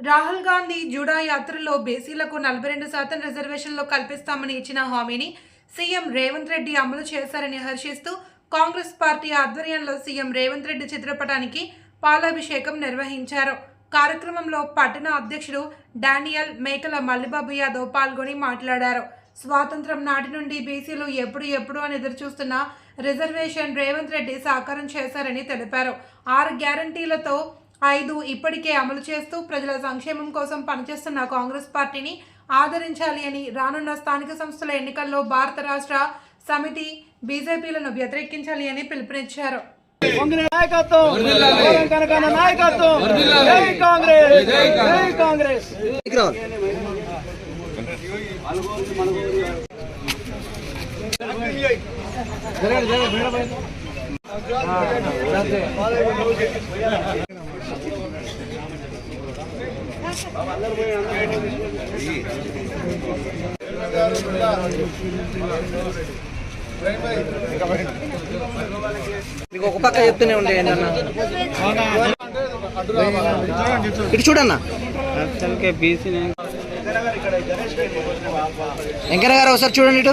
Rahul Gandhi JUDA యాత్రలో బీసీలకు నలభై రెండు శాతం రిజర్వేషన్లు కల్పిస్తామని ఇచ్చిన హామీని సీఎం రేవంత్ రెడ్డి అమలు చేశారని హర్షిస్తూ కాంగ్రెస్ పార్టీ ఆధ్వర్యంలో సీఎం రేవంత్ రెడ్డి చిత్రపటానికి పాలాభిషేకం నిర్వహించారు. కార్యక్రమంలో పట్టణ అధ్యక్షుడు డానియల్ మేకల మల్లిబాబు యాదవ్ పాల్గొని మాట్లాడారు. స్వాతంత్రం నాటి నుండి బీసీలు ఎప్పుడు ఎప్పుడు అని ఎదురుచూస్తున్న రిజర్వేషన్ రేవంత్ రెడ్డి సాకారం చేశారని తెలిపారు. ఆరు గ్యారంటీలతో ఐదు ఇప్పటికే అమలు చేస్తూ ప్రజల సంక్షేమం కోసం పనిచేస్తున్న కాంగ్రెస్ పార్టీని ఆదరించాలి అని రానున్న స్థానిక సంస్థల ఎన్నికల్లో భారత రాష్ట్ర సమితి బీజేపీలను వ్యతిరేకించాలి అని పిలుపునిచ్చారు. కాంగ్రెస్ నాయకత్వం గౌరవం కనకన్న నాయకత్వం జై కాంగ్రెస్ జై కాంగ్రెస్ మీకు ఒక పక్క చెప్తూనే ఉండేయండి అన్న ఇటు చూడన్న? వెంకయ్య గారు ఒకసారి చూడండి ఇటు.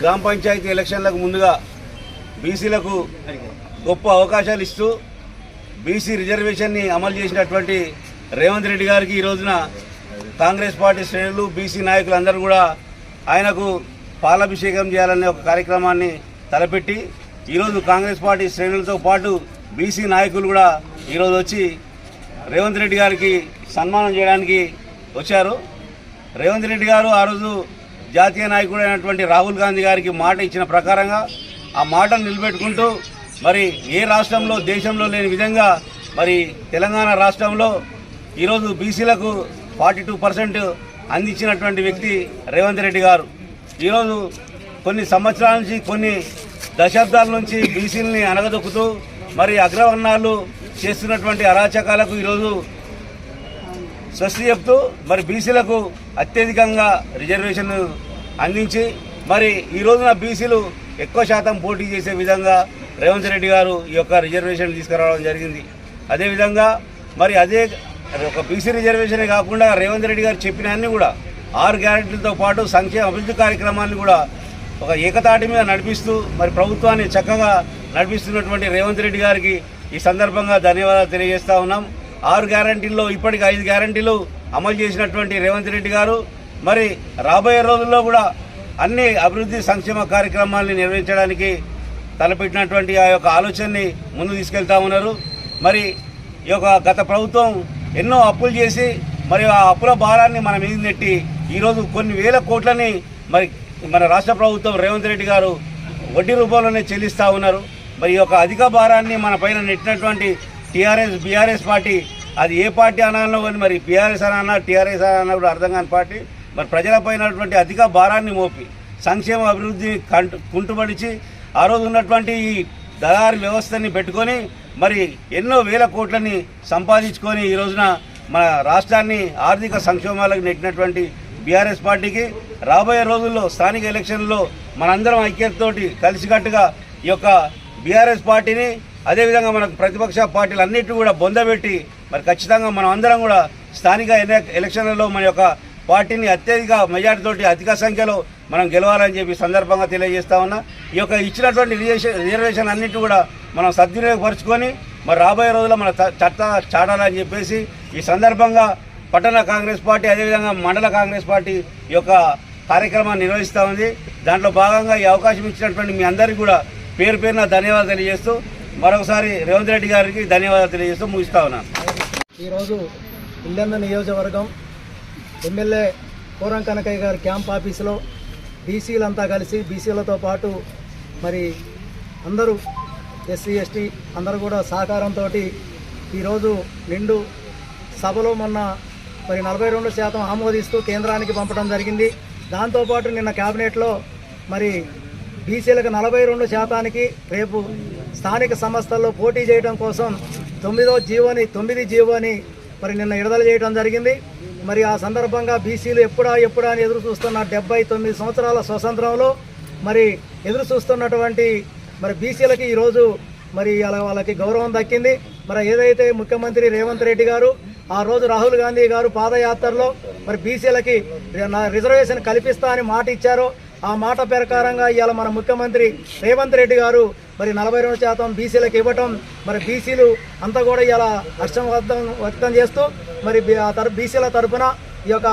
గ్రామ పంచాయతీ ఎలక్షన్లకు ముందుగా బీసీలకు గొప్ప అవకాశాలు ఇస్తూ బీసీ రిజర్వేషన్ని అమలు చేసినటువంటి రేవంత్ రెడ్డి గారికి ఈ రోజున కాంగ్రెస్ పార్టీ శ్రేణులు బీసీ నాయకులు అందరూ కూడా ఆయనకు పాలాభిషేకం చేయాలనే ఒక కార్యక్రమాన్ని తలపెట్టి ఈరోజు కాంగ్రెస్ పార్టీ శ్రేణులతో పాటు బీసీ నాయకులు కూడా ఈరోజు వచ్చి రేవంత్ రెడ్డి గారికి సన్మానం చేయడానికి వచ్చారు. రేవంత్ రెడ్డి గారు ఆ రోజు జాతీయ నాయకుడైనటువంటి రాహుల్ గాంధీ గారికి మాట ఇచ్చిన ప్రకారంగా ఆ మాటను నిలబెట్టుకుంటూ మరి ఏ రాష్ట్రంలో దేశంలో లేని విధంగా మరి తెలంగాణ రాష్ట్రంలో ఈరోజు బీసీలకు ఫార్టీ టూ పర్సెంట్ అందించినటువంటి వ్యక్తి రేవంత్ రెడ్డి గారు. ఈరోజు కొన్ని సంవత్సరాల నుంచి కొన్ని దశాబ్దాల నుంచి బీసీలని అనగదొక్కుతూ మరి అగ్రవర్ణాలు చేస్తున్నటువంటి అరాచకాలకు ఈరోజు స్వస్తి చెప్తూ మరి బీసీలకు అత్యధికంగా రిజర్వేషన్ అందించి మరి ఈ రోజున బీసీలు ఎక్కువ శాతం పోటీ చేసే విధంగా రేవంత్ రెడ్డి గారు ఈ యొక్క రిజర్వేషన్ తీసుకురావడం జరిగింది. అదేవిధంగా మరి అదే ఒక బీసీ రిజర్వేషనే కాకుండా రేవంత్ రెడ్డి గారు చెప్పిన అన్ని కూడా ఆరు గ్యారెంటీలతో పాటు సంక్షేమ అభివృద్ధి కార్యక్రమాన్ని కూడా ఒక ఏకతాటి మీద నడిపిస్తూ మరి ప్రభుత్వాన్ని చక్కగా నడిపిస్తున్నటువంటి రేవంత్ రెడ్డి గారికి ఈ సందర్భంగా ధన్యవాదాలు తెలియజేస్తా ఉన్నాం. ఆరు గ్యారంటీల్లో ఇప్పటికి ఐదు గ్యారంటీలు అమలు చేసినటువంటి రేవంత్ రెడ్డి గారు మరి రాబోయే రోజుల్లో కూడా అన్ని అభివృద్ధి సంక్షేమ కార్యక్రమాల్ని నిర్వహించడానికి తలపెట్టినటువంటి ఆ యొక్క ఆలోచనని ముందు తీసుకెళ్తా ఉన్నారు. మరి ఈ యొక్క గత ప్రభుత్వం ఎన్నో అప్పులు చేసి మరి ఆ అప్పుల భారాన్ని మన మీద నెట్టి ఈరోజు కొన్ని వేల కోట్లని మరి మన రాష్ట్ర ప్రభుత్వం రేవంత్ రెడ్డి గారు వడ్డీ రూపంలోనే చెల్లిస్తూ ఉన్నారు. మరి ఈ యొక్క అధిక భారాన్ని మన పైన నెట్టినటువంటి టీఆర్ఎస్ బీఆర్ఎస్ పార్టీ అది ఏ పార్టీ అనాలో కానీ మరి బీఆర్ఎస్ అన్నా టీఆర్ఎస్ అన్నా కూడా అర్థం కాని పార్టీ. మరి ప్రజలపైనటువంటి అధిక భారాన్ని మోపి సంక్షేమ అభివృద్ధిని కంటు కుంటుపడిచి ఆ రోజు ఉన్నటువంటి ఈ దళారి వ్యవస్థని పెట్టుకొని మరి ఎన్నో వేల కోట్లని సంపాదించుకొని ఈ రోజున మన రాష్ట్రాన్ని ఆర్థిక సంక్షేమాలకు నెట్టినటువంటి బీఆర్ఎస్ పార్టీకి రాబోయే రోజుల్లో స్థానిక ఎలక్షన్లో మనందరం ఐక్యతతోటి కలిసికట్టుగా ఈ యొక్క బీఆర్ఎస్ పార్టీని అదేవిధంగా మనకు ప్రతిపక్ష పార్టీలు అన్నిటి కూడా బొందబెట్టి మరి ఖచ్చితంగా మనం అందరం కూడా స్థానిక ఎల- ఎలక్షన్లలో మన యొక్క పార్టీని అత్యధిక మెజార్టీతోటి అధిక సంఖ్యలో మనం గెలవాలని చెప్పి సందర్భంగా తెలియజేస్తా ఉన్నా. ఈ యొక్క ఇచ్చినటువంటి రిజర్వేషన్ రిజర్వేషన్ అన్నిటి కూడా మనం సద్వినియోగపరుచుకొని మరి రాబోయే రోజుల్లో మన చ- చట్ట చాటాలని చెప్పేసి ఈ సందర్భంగా పట్టణ కాంగ్రెస్ పార్టీ అదేవిధంగా మండల కాంగ్రెస్ పార్టీ యొక్క కార్యక్రమాన్ని నిర్వహిస్తూ ఉంది. దాంట్లో భాగంగా ఈ అవకాశం ఇచ్చినటువంటి మీ అందరికీ కూడా పేరు పేరున ధన్యవాదాలు తెలియజేస్తూ మరొకసారి రేవంత్ రెడ్డి గారికి ధన్యవాదాలు తెలియజేస్తూ ముగిస్తా ఉన్నాను. ఈరోజు ఇల్లన్న నియోజకవర్గం ఎమ్మెల్యే పూరం కనకయ్య గారి క్యాంప్ ఆఫీసులో బీసీలంతా కలిసి బీసీలతో పాటు మరి అందరూ ఎస్సీ ఎస్టీ అందరూ కూడా సహకారంతో ఈరోజు నిండు సభలో మొన్న మరి నలభై రెండు శాతం ఆమోదిస్తూ కేంద్రానికి పంపడం జరిగింది. దాంతోపాటు నిన్న క్యాబినెట్లో మరి బీసీలకు నలభై రెండు శాతానికి రేపు స్థానిక సంస్థల్లో పోటీ చేయడం కోసం తొమ్మిదో జీవోని తొమ్మిది జీవోని మరి నిన్న విడుదల చేయడం జరిగింది. మరి ఆ సందర్భంగా బీసీలు ఎప్పుడా ఎప్పుడా అని ఎదురు చూస్తున్న డెబ్బై తొమ్మిది సంవత్సరాల స్వతంత్రంలో మరి ఎదురు చూస్తున్నటువంటి మరి బీసీలకి ఈరోజు మరి అలా వాళ్ళకి గౌరవం దక్కింది. మరి ఏదైతే ముఖ్యమంత్రి రేవంత్ రెడ్డి గారు ఆ రోజు రాహుల్ గాంధీ గారు పాదయాత్రలో మరి బీసీలకి నా- రిజర్వేషన్ కల్పిస్తా అని మాట ఇచ్చారో ఆ మాట ప్రకారంగా ఇవాళ మన ముఖ్యమంత్రి రేవంత్ రెడ్డి గారు మరి నలభై రెండు శాతం బీసీలకు ఇవ్వటం మరి బీసీలు అంతా కూడా ఇలా హర్షం వ్యక్తం వ్యక్తం చేస్తూ మరి ఆ తరపు బీసీల తరపున ఈ యొక్క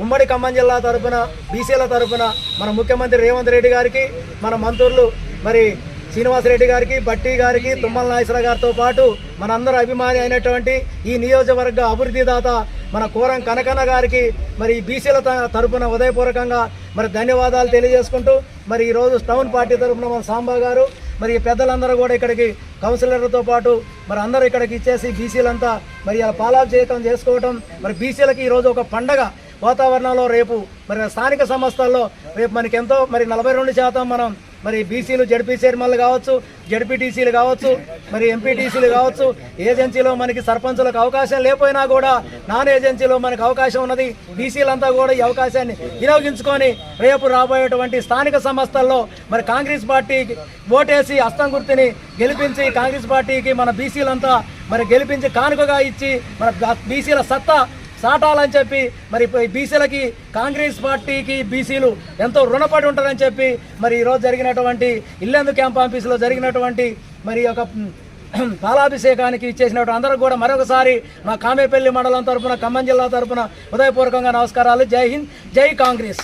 ఉమ్మడి ఖమ్మం జిల్లా తరపున బీసీల తరపున మన ముఖ్యమంత్రి రేవంత్ రెడ్డి గారికి మన మంత్రులు మరి శ్రీనివాసరెడ్డి గారికి బట్టి గారికి తుమ్మల నాగేశ్వర గారితో పాటు మనందరూ అభిమాని అయినటువంటి ఈ నియోజకవర్గ అభివృద్ధి దాత మన కోరం కనకన్న గారికి మరి ఈ బీసీల త- తరపున ఉదయపూర్వకంగా మరి ధన్యవాదాలు తెలియజేసుకుంటూ మరి ఈరోజు టౌన్ పార్టీ తరపున మన సాంబా గారు మరి పెద్దలందరూ కూడా ఇక్కడికి కౌన్సిలర్లతో పాటు మరి అందరూ ఇక్కడికి ఇచ్చేసి బీసీలంతా మరి ఇలా పాలాభిషేకం చేసుకోవటం. మరి బీసీలకి ఈరోజు ఒక పండగ వాతావరణంలో రేపు. మరి స్థానిక సంస్థల్లో రేపు మనకి ఎంతో మరి నలభై రెండు శాతం మనం మరి బీసీలు జడ్పీ చైర్మన్లు కావచ్చు జడ్పీటీసీలు కావచ్చు మరి ఎంపీటీసీలు కావచ్చు ఏజెన్సీలో మనకి సర్పంచులకు అవకాశం లేకపోయినా కూడా నాన్ ఏజెన్సీలో మనకు అవకాశం ఉన్నది. బీసీలంతా కూడా ఈ అవకాశాన్ని వినియోగించుకొని రేపు రాబోయేటువంటి స్థానిక సంస్థల్లో మరి కాంగ్రెస్ పార్టీకి ఓటేసి హస్తం గుర్తుని గెలిపించి కాంగ్రెస్ పార్టీకి మన బీసీలంతా మరి గెలిపించి కానుకగా ఇచ్చి మన బీసీల సత్తా సాటాలని చెప్పి మరి బీసీలకి కాంగ్రెస్ పార్టీకి బీసీలు ఎంతో రుణపడి ఉంటారని చెప్పి మరి ఈరోజు జరిగినటువంటి ఇల్లెందు క్యాంప్ ఆఫీసులో జరిగినటువంటి మరి ఒక పాలాభిషేకానికి ఇచ్చేసినటువంటి అందరూ కూడా మరొకసారి మా కామేపల్లి మండలం తరపున ఖమ్మం జిల్లా తరపున హృదయపూర్వకంగా నమస్కారాలు. జై హింద్ జై కాంగ్రెస్.